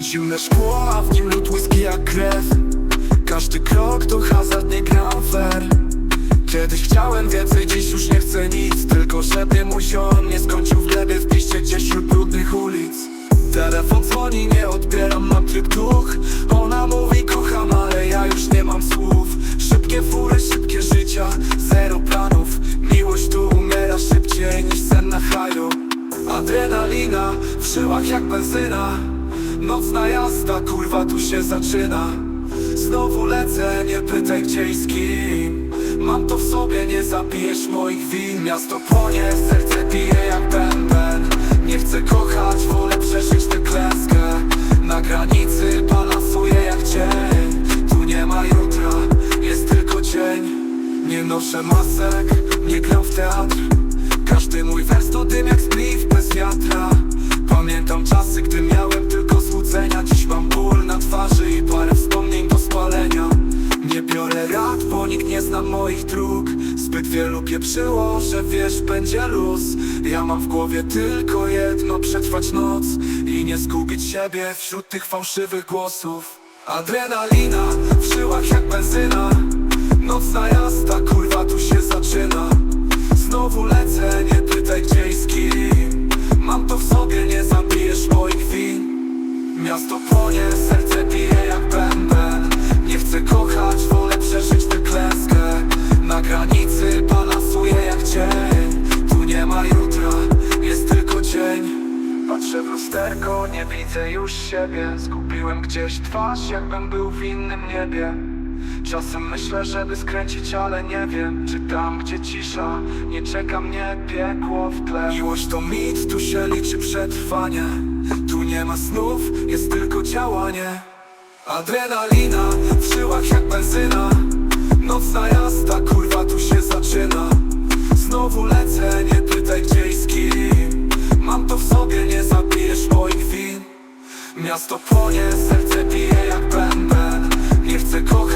Zimne szkło, a w nim lód whisky jak krew. Każdy krok to hazard, nie gram fair Kiedyś chciałem więcej, dziś już nie chcę nic. Tylko żeby mój ziom nie skończył w glebie w piście gdzieś wśród brudnych ulic. Telefon dzwoni, nie odbieram, mam tryb duch. Ona mówi kocham, ale ja już nie mam słów. Szybkie fury, szybkie życia, zero planów. Miłość tu umiera szybciej niż sen na haju. Adrenalina w żyłach jak benzyna Nocna jazda, kurwa tu się zaczyna. Znowu lecę, nie pytaj gdzie i z kim. Mam to w sobie, nie zabijesz moich win. Miasto płonie, serce bije jak bęben. Nie chcę kochać, wolę przeżyć tę klęskę. Na granicy balansuję jak cień. Tu nie ma jutra, jest tylko dzień. Nie noszę masek, nie gram w teatr. Każdy mój moich dróg. Zbyt wielu pieprzyło, że wiesz, będzie luz. Ja mam w głowie tylko jedno, przetrwać noc I nie zgubić siebie wśród tych fałszywych głosów. Adrenalina w żyłach jak benzyna. Nocna jazda, kurwa tu się zaczyna Patrzę w lusterko, nie widzę już siebie. Zgubiłem gdzieś twarz, jakbym był w innym niebie. Czasem myślę, żeby skręcić, ale nie wiem Czy tam, gdzie cisza, nie czeka mnie piekło w tle. Miłość to mit, tu się liczy przetrwanie. Tu nie ma snów, jest tylko działanie. Adrenalina w żyłach jak benzyna. Nocna jazda, kurwa tu się zaczyna. Znowu lecę, Miasto płonie, serce bije jak bęben. Nie chcę kochać